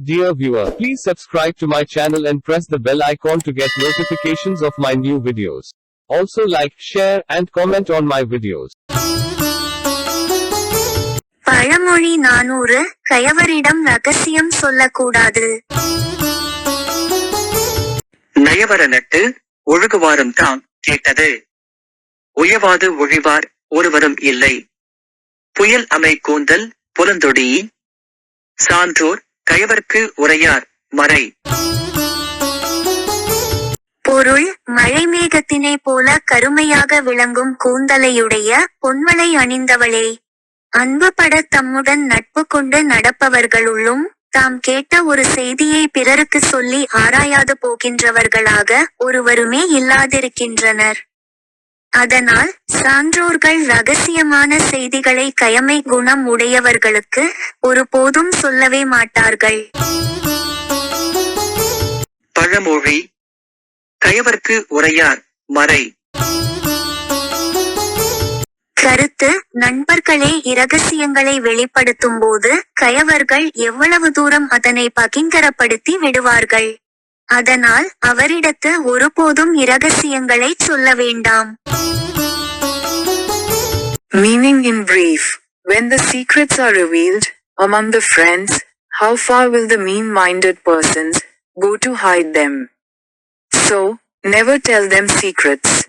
Dear viewer, please subscribe to my channel and press the bell icon to get notifications of my new videos. Also like, share, and comment on my videos. பழமொழி நானூறு கயவரிடம் ரகசியம் சொல்லக்கூடாது நயவர நட்டு ஒழுகுவாரும் தாம் கேட்டது உயவாது ஒழிவார் ஒருவரும் இல்லை புயல் அமை கூந்தல் புலந்தொடி சான்றோர் கயவர்க்கு உரையார் மறை. பொருள் மழை மேகத்தினை போல கருமையாக விளங்கும் கூந்தலையுடைய பொன்மலை அணிந்தவளே. அன்புபட தம்முடன் நட்பு கொண்டு நடப்பவர்களுள்ளும் தாம் கேட்ட ஒரு செய்தியை பிறருக்கு சொல்லி ஆராயாது போகின்றவர்களாக ஒருவருமே இல்லாதிருக்கின்றனர். அதனால் சான்றோர்கள் ரகசியமான செய்திகளை கயமை குணம் உடையவர்களுக்கு ஒருபோதும் சொல்லவே மாட்டார்கள். பழமொழி கயவர்க்கு உரையார் மறை. கருத்து நண்பர்களே இரகசியங்களை வெளிப்படுத்தும் போது கயவர்கள் எவ்வளவு தூரம் அதனை பகிங்கரப்படுத்தி விடுவார்கள்? அதனால் அவரிடத்து ஒருபோதும் இரகசியங்களை சொல்ல வேண்டாம் Meaning in brief, when the secrets are revealed among the friends, how far will the mean minded persons go to hide them? So, never tell them secrets.